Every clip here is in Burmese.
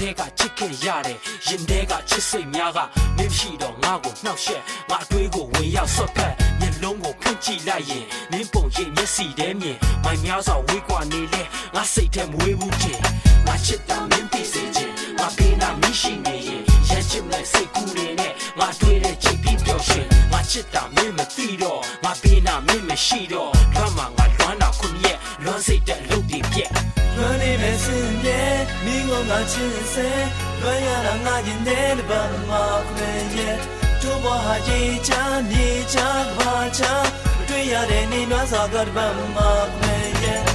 တဲ့ကချစ်ခဲ့ရတယ်ရင်တဲ့ကချစ်စိတ်များကမင်းရှိတော့ငါ့ကိုနှောက်ယှက်ငါအတွေးကိုဝင်ရောက်ဆွတ်ဖက်မျက်လုံးကိုဖန့်ကြည့်လိုက်ရင်မင်းပုံရိပ်မျက်စီထဲမြင်မိုင်များစွာဝေးကွာနေလဲငါစိတ်ထဲမွေးဘူးချင်ငါချစ်တာမင်းသိစေချင်ငါပေးနာမရှိနေရင်ရမ်းချစ်မဲ့စိတ်ကူးတွေနဲ့ငါတွေးတဲ့ချိတ်ပြီးပျော်ရွှင်ငါချစ်တာမင်းမသိတော့ငါပေးနာမင်းမရှိတော့လွမ်းမှာငါလွမ်းတာခုနှစ်ရက်လွမ်းစိတ်တဲ့လုပ်တွေပြက်လွမ်းနေမဲ့စင်ပြေ မင်းကငါချစ်စေလွမ်းရတာငါရင်တဲ့ဘာမှခွေရဲ့တို့ဘဟာရေးချမြေချဘာချတွေ့ရတဲ့နေနွားစာကတဘာမှခွေရဲ့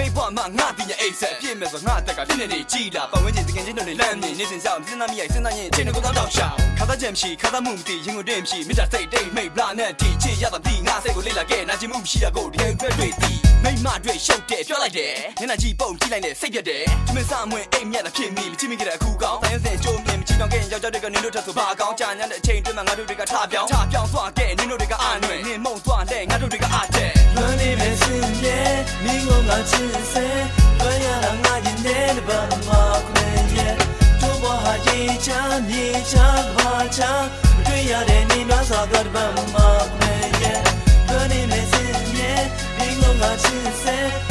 ဖေးဘွားမငါတင်ရဲ့အိတ်ဆက်ပြည့်မဲ့ဆိုငါအသက်ကပြည့်နေနေကြည်လာပတ်ဝန်းကျင်တကယ်ချင်းတို့နေလမ်းနေနေစဉ်ဆောင်စဉ်းစားမိရိုက်စဉ်းစားရင်ချင်းတို့ကတော့တောက်ရှောက်ခါသားချက်မရှိခါသားမှုမသိရင်ကိုတည်းမရှိမိတာစိတ်တိတ်မိတ်ဘလာနဲ့တီချစ်ရတာဒီငါစိတ်ကိုလေ့လာခဲ့နာကျင်မှုရှိတာကိုတကယ်တွေ့တွေ့သည်မိမတွေ့ရှုပ်တယ်ပြောလိုက်တယ်ညနာကြီးပုံကြည့်လိုက်နဲ့စိတ်ပြတ်တယ်ဒီမစားမွေအိမ်မြတ်တာဖြစ်မိမချစ်မိကြတဲ့အခုကောင်းတိုင်းစင်ကြိုးမြင်မချီတော့ခဲ့ယောက်ျားတွေကနင်းတို့ထက်ဆိုဘာကောင်းကြာညတဲ့အချိန်တွင်းမှာငါတို့တွေကထပြောင်းထပြောင်းသွားခဲ့နင်းတို့တွေကအာနွယ်နင်းမုံသွားလဲငါတို့တွေက မင်းကငါချစ်စေလွမ်းရတာငါရင်တဲ့ဘာမှခွေရဲ့တို့ဘဟာရေးချမြေချဘာချတွေ့ရတဲ့နေနွားစာကတဘာမှခွေရဲ့လွမ်းနေမဲ့စင်ပြေမင်းက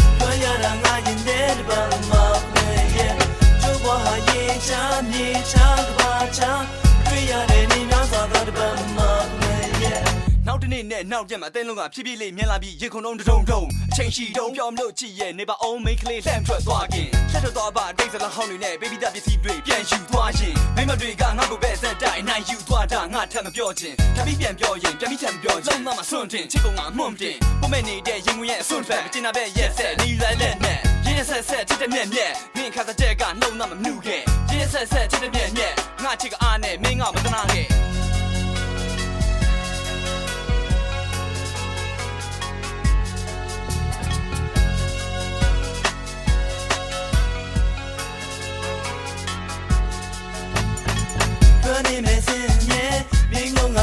နောက်တစ်နေ့နဲ့နောက်ရက်မှာအတင်းလုံးကဖြည်းဖြည်းလေးမြင်လာပြီးရေခုံတုံးတုံတုံအချိန်ရှိတုံးပြောမလို့ကြည့်ရဲ့နေပါအောင်မိတ်ကလေးလှမ်းထွက်သွားခင်လက်ထွက်သွားပါဒိတ်စလာဟောင်းတွေနဲ့ဘေဘီတာပစ္စည်းတွေပြန်ယူသွားရင်မိမတွေကငါ့ကိုပဲဆက်တိုင်းနိုင်ယူသွားတာငါထပ်မပြောချင်တပီးပြန်ပြောရင်ပြန်ပြီးထပ်မပြောလုံးမမဆွန့်တင်ချစ်ကုန်ငါမှုန့်တင်ပုံမဲ့နေတဲ့ရင်ဝင်ရဲ့အဆွန့်ဖက်မတင်တာပဲရက်ဆက်နီလိုက်လက်နဲ့ရင်ဆက်ဆက်ချစ်တဲ့မြက်မြက်မင်းခါတဲ့ကနှုံမမနှုခဲ့ရင်ဆက်ဆက်ချစ်တဲ့မြက်မြက်ငါချစ်ကအားနဲ့မင်းကမတနာခဲ့